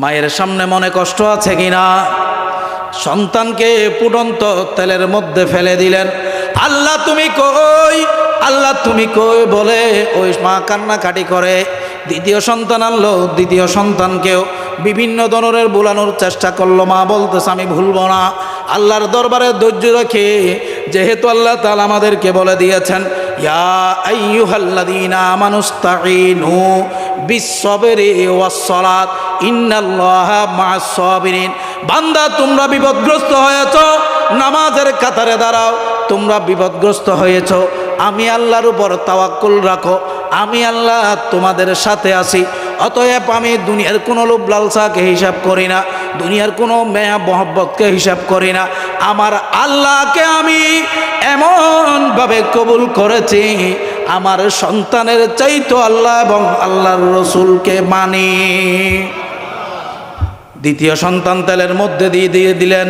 মায়ের সামনে মনে কষ্ট আছে কিনা? সন্তানকে পুরন্ত তেলের মধ্যে ফেলে দিলেন। আল্লাহ তুমি কই? আল্লাহ তুমি কই বলে ওই মা কান্নাকাটি করে। দ্বিতীয় সন্তান আনলো, দ্বিতীয় সন্তানকেও বিভিন্ন ধরনের বোলানোর চেষ্টা করল। মা বলতেছে, আমি ভুলবো না। আল্লাহর দরবারে ধৈর্য রেখে যেহেতু আল্লাহ তালা আমাদেরকে বলে দিয়েছেন, ইয়া আইয়ুহাল্লাযীনা আমানুস্তাঈনু ইন্নাল্লাহা মা'আস বান্দা, তোমরা বিপদগ্রস্ত হয়েছ, নামাজের কাতারে দাঁড়াও, তোমরা বিপদগ্রস্ত হয়েছ। আমি আল্লাহর উপর তাওয়াক্কুল রাখো, আমি আল্লাহ তোমাদের সাথে আছি। অতএব আমি দুনিয়ার কোনো লোভ লালসাকে হিসাব করি না, দুনিয়ার কোনো মেয়া মহব্বতকে হিসাব করি না। আমার আল্লাহকে আমি এমনভাবে কবুল করেছি আমার সন্তানের চাইতো আল্লাহ এবং আল্লাহর রসুলকে মানি। দ্বিতীয় সন্তান তেলের মধ্যে দিয়ে দিয়ে দিলেন।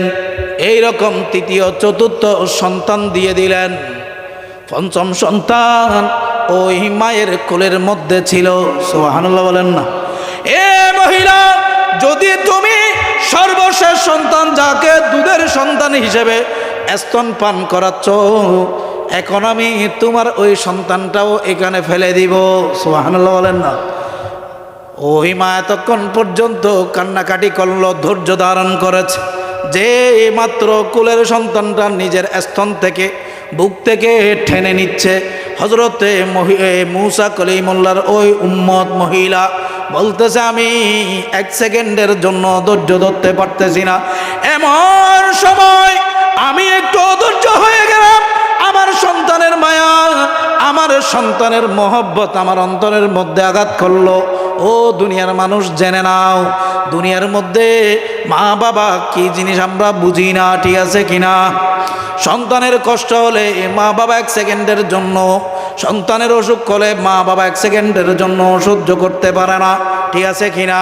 এই রকম তৃতীয়, চতুর্থ সন্তান দিয়ে দিলেন। পঞ্চম সন্তান ওই মায়ের কোলের মধ্যে ছিল। সোহানুল্লাহ বলেন না। এ মহিলা, যদি তুমি সর্বশেষ সন্তান যাকে দুধের সন্তান হিসেবে স্তন পান করাচ্ছ এখন আমি তোমার ওই সন্তানটাও এখানে ফেলে দিব। সোহানুল্লাহ বলেন না। ওই মা এতক্ষণ পর্যন্ত কান্নাকাটি করল, ধৈর্য ধারণ করেছে। যে মাত্র কুলের সন্তানটা নিজের স্তন থেকে, বুক থেকে ঠেনে নিচ্ছে। হজরতে মূসা কলিমুল্লার ওই উম্মত মহিলা বলতেছে, আমি এক সেকেন্ডের জন্য ধৈর্য ধরতে পারতেছি না। এমন সময় আমি একটু অধৈর্য হয়ে গেলাম। আমার সন্তানের মায়া, আমার সন্তানের মহব্বত আমার অন্তরের মধ্যে আঘাত করল। ও দুনিয়ার মানুষ, জেনে নাও, দুনিয়ার মধ্যে মা বাবা কি জিনিস আমরা বুঝি না, ঠিক আছে কিনা? সন্তানের কষ্ট হলে মা বাবা এক সেকেন্ডের জন্য, সন্তানের অসুখ হলে মা বাবা এক সেকেন্ডের জন্য সহ্য করতে পারে না, ঠিক আছে কিনা?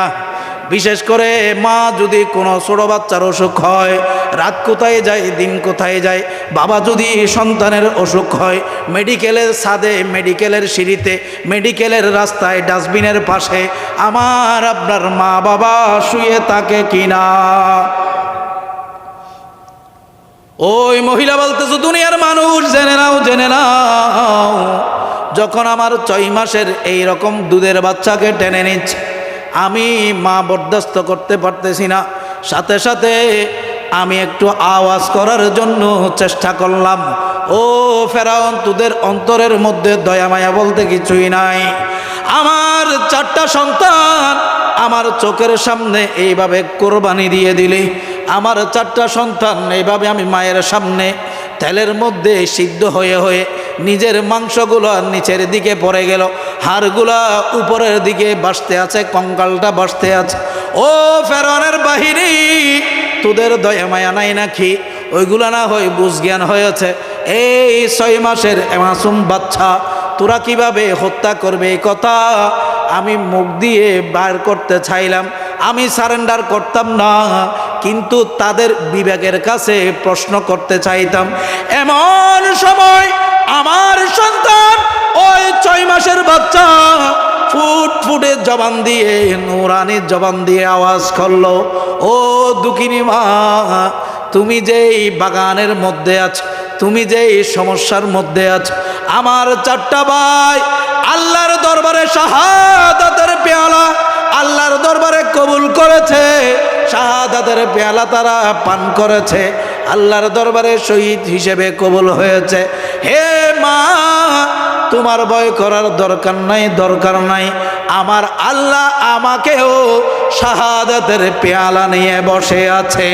বিশেষ করে মা যদি কোনো ছোটো বাচ্চার অসুখ হয়, রাত কোথায় যায়, দিন কোথায় যায়, বাবা যদি সন্তানের অসুখ হয়, মেডিকেলের ছাদে, মেডিকেলের সিঁড়িতে, মেডিকেলের রাস্তায়, ডাস্টবিনের পাশে, আমার আপনার মা বাবা শুয়ে থাকে কিনা? ওই মহিলা বলতেছে, দুনিয়ার মানুষ জেনে নাও জেনে নাও, যখন আমার ছয় মাসের এই রকম দুধের বাচ্চাকে টেনে নিচ্ছে আমি মা বরদাস্ত করতে পারতেছি না। সাথে সাথে আমি একটু আওয়াজ করার জন্য চেষ্টা করলাম। ও ফেরাউন, তোদের অন্তরের মধ্যে দয়া মায়া বলতে কিছুই নাই। আমার চারটা সন্তান আমার চোখের সামনে এইভাবে কোরবানি দিয়ে দিলি। আমার চারটা সন্তান এইভাবে আমি মায়ের সামনে, তেলের মধ্যে সিদ্ধ হয়ে হয়ে নিজের মাংসগুলো নিচের দিকে পড়ে গেল। হাড়গুলা উপরের দিকে বাসতে আছে, কঙ্কালটা বাসতে আছে। ও ফেরনের বাহিনী, তোদের দয়া, মায়া নাই নাকি? ওইগুলা না হয় বুঝজ্ঞান হয়েছে। এই ছয় মাসের মাসুম বাচ্চা, তোরা কীভাবে হত্যা করবে? এই কথা আমি মুখ দিয়ে বার করতে চাইলাম। আমি সারেন্ডার করতাম না। কিন্তু তাদের বিবেকের কাছে প্রশ্ন করতে চাইতাম, এমন সময় আমার সন্তান ওই ছয় মাসের বাচ্চা ফুট ফুটে জবান দিয়ে নুরানির জবান দিয়ে আওয়াজ করল, ও দুঃখিনী মা, তুমি যেই বাগানের মধ্যে আছো, তুমি যেই সমস্যার মধ্যে আছো, আমার চারটা ভাই আল্লাহর দরবারে শাহাদাতের পেয়ালা আল্লাহর দরবারে কবুল করেছে, শাহাদাতের পেয়ালা তারা পান করেছে, আল্লাহর দরবারে শহীদ হিসেবে কবুল হয়েছে। হে মা, তোমার ভয় করার দরকার নাই দরকার নাই। আমার আল্লাহ আমাকেও শাহাদাতের পেয়ালা নিয়ে বসে আছে।